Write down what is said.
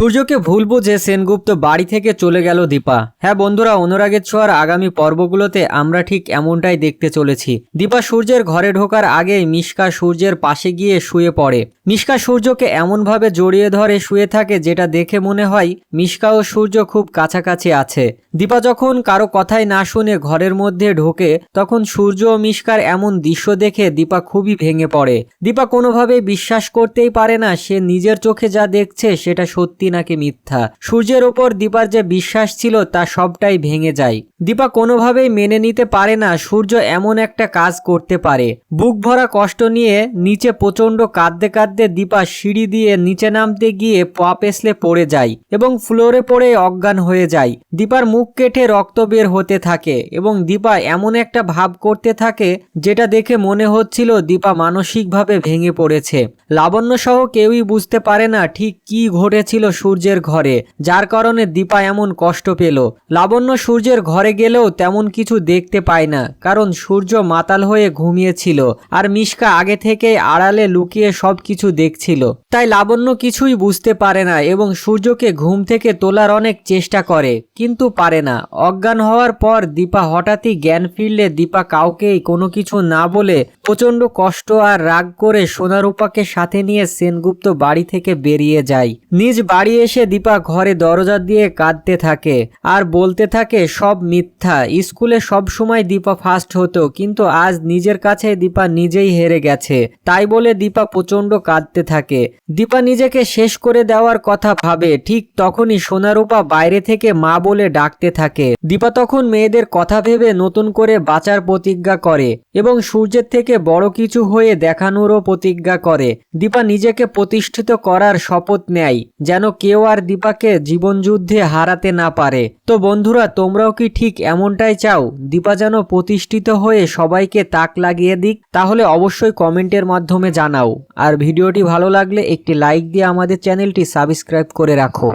সূর্যকে ভুল বুঝে সেনগুপ্ত বাড়ি থেকে চলে গেল দীপা। হ্যাঁ বন্ধুরা, অনুরাগের ছোঁয়ার আগামী পর্বগুলোতে আমরা ঠিক এমনটাই দেখতে চলেছি। দীপা সূর্যের ঘরে ঢোকার আগেই মিশকা সূর্যের পাশে গিয়ে শুয়ে পড়ে। মিশকা সূর্যকে এমনভাবে জড়িয়ে ধরে শুয়ে থাকে যেটা দেখে মনে হয় মিশকা ও সূর্য খুব কাছাকাছি আছে। দীপা যখন কারও কথাই না শুনে ঘরের মধ্যে ঢোকে, তখন সূর্য ও মিশকার এমন দৃশ্য দেখে দীপা খুবই ভেঙে পড়ে। দীপা কোনোভাবে বিশ্বাস করতেই পারে না সে নিজের চোখে যা দেখছে সেটা সত্যি নাকি মিথ্যা? সূর্যের ওপর দীপার যে বিশ্বাস ছিল তা সবটাই ভেঙে যায়। দীপা কোনোভাবেই মেনে নিতে পারে না, সূর্য এমন একটা কাজ করতে পারে। বুক ভরা কষ্ট নিয়ে নিচে প্রচণ্ড কাঁদতে কাঁদতে দীপা সিঁড়ি দিয়ে নিচে নামতে গিয়ে পা পেছলে পড়ে যায় এবং ফ্লোরে পড়ে অজ্ঞান হয়ে যায়। দীপার মুখ কেটে রক্ত বের হতে থাকে এবং দীপা এমন একটা ভাব করতে থাকে যেটা দেখে মনে হচ্ছিল দীপা মানসিকভাবে ভেঙে পড়েছে। লাবণ্য সহ কেউই বুঝতে পারে না ঠিক কি ঘটেছিল সূর্যের ঘরে, যার কারণে দীপা এমন কষ্ট পেল। লাবণ্য সূর্যের ঘরে গেলেও তেমন কিছু দেখতে পায় না, কারণ সূর্য মাতাল হয়ে ঘুমিয়েছিল আর মিশকা আগে থেকেই আড়ালে লুকিয়ে সব কিছু দেখছিল। তাই লাবণ্য কিছুই বুঝতে পারে না এবং সূর্যকে ঘুম থেকে তোলার অনেক চেষ্টা করে, কিন্তু পারে না। অজ্ঞান হওয়ার পর দীপা হঠাৎই জ্ঞান ফিরলে দীপা কাউকেই কোনো কিছু না বলে প্রচণ্ড কষ্ট আর রাগ করে সোনারূপাকে সাথে নিয়ে সেনগুপ্ত বাড়ি থেকে বেরিয়ে যায়। নিজ বাড়ি এসে দীপা ঘরে দরজা দিয়ে কাঁদতে থাকে আর বলতে থাকে, সব মিথ্যা। স্কুলে সব সময় দীপা ফার্স্ট হতো, কিন্তু আজ নিজের কাছে দীপা নিজেই হেরে গেছে। তাই বলে দীপা প্রচণ্ড কাঁদতে থাকে। দীপা নিজেকে শেষ করে দেওয়ার কথা ভাবে, ঠিক তখনই সোনারূপা বাইরে থেকে মা বলে ডাকতে থাকে। দীপা তখন মেয়েদের কথা ভেবে নতুন করে বাঁচার প্রতিজ্ঞা করে এবং সূর্যের থেকে বড় কিছু হয়ে দেখানোরও প্রতিজ্ঞা করে। দীপা নিজেকে প্রতিষ্ঠিত করার শপথ নেয়, যেন কেউ আর দীপাকে জীবনযুদ্ধে হারাতে না পারে। তো বন্ধুরা, তোমরাও কি ঠিক এমনটাই চাও? দীপা যেন প্রতিষ্ঠিত হয়ে সবাইকে তাক লাগিয়ে দিক, তাহলে অবশ্যই কমেন্টের মাধ্যমে জানাও। আর ভিডিওটি ভালো লাগলে একটি লাইক দিয়ে আমাদের চ্যানেলটি সাবস্ক্রাইব করে রাখো।